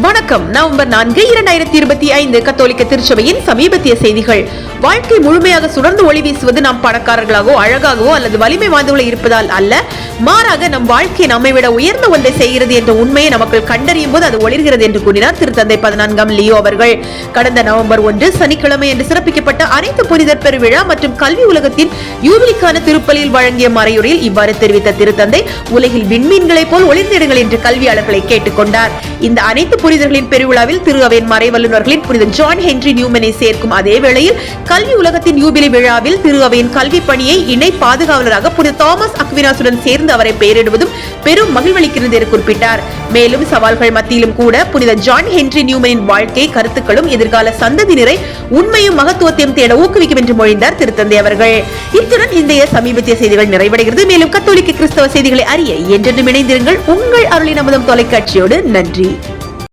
வணக்கம். நவம்பர் நான்கு இரண்டாயிரத்தி இருபத்தி ஐந்து கத்தோலிக்க திருச்சபையின் சமீபத்திய செய்திகள். வாழ்க்கை முழுமையாக சுடர்ந்து ஒளி வீசுவது நாம் பணக்காரர்களாகவோ அழகாகவோ அல்லது வலிமை வாய்ந்தவர்களோ இருப்பதால் அல்ல. மாறாக நம் வாழ்க்கை நம்மை விட உயர்ந்த ஒன்றை செய்கிறது என்ற உண்மையை நமக்கு கண்டறியும் போது அது ஒளிர்கிறது என்று கூறினார் திருத்தந்தை பதினான்காம் லியோ அவர்கள். கடந்த நவம்பர் ஒன்று சனிக்கிழமை என்று சிறப்பிக்கப்பட்ட அனைத்து புனிதர் பெருவிழா மற்றும் கல்வி உலகத்தின் யூபிலிக்கான திருப்பலியில் வழங்கிய மறையுரையில் இவ்வாறு தெரிவித்த திருத்தந்தை உலகில் விண்மீன்களைப் போல் ஒளிர்ந்திடுங்கள் என்று கல்வியாளர்களை கேட்டுக்கொண்டார் இந்த அனைத்து புனிதர்களின் பெருவிழாவில் திரு அவையின் மறை வல்லுநர்களின் புனித ஜான் ஹென்றி நியூமனை சேர்க்கும் அதே வேளையில் கல்வி உலகத்தின் யூபிலி விழாவில் திரு அவையின் கல்வி பணியை இணை பாதுகாவலராக புனித தாமஸ் அக்வினாசுடன் சேர்ந்து தொடர்ந்து அவரை பெயரிடுவதும் பெரும் மகிழ்வளிக்கிறது என குறிப்பிட்டார். மேலும் சவால்கள் மத்தியிலும் கூட புனித ஜான் ஹென்றி நியூமனின் வாழ்க்கை கருத்துக்களும் எதிர்கால சந்ததியினரை உண்மையும் மகத்துவத்தையும் தேட ஊக்குவிக்கும் என்று மொழிந்தார் திருத்தந்தை அவர்கள். இத்துடன் இன்றைய சமீபத்திய செய்திகள் நிறைவடைகிறது. மேலும் கத்தோலிக்க கிறிஸ்தவ செய்திகளை அறிய என்றென்றும் இணைந்திருங்கள். உங்கள் அருளின் அமுதம் தொலைக்காட்சியோடு நன்றி.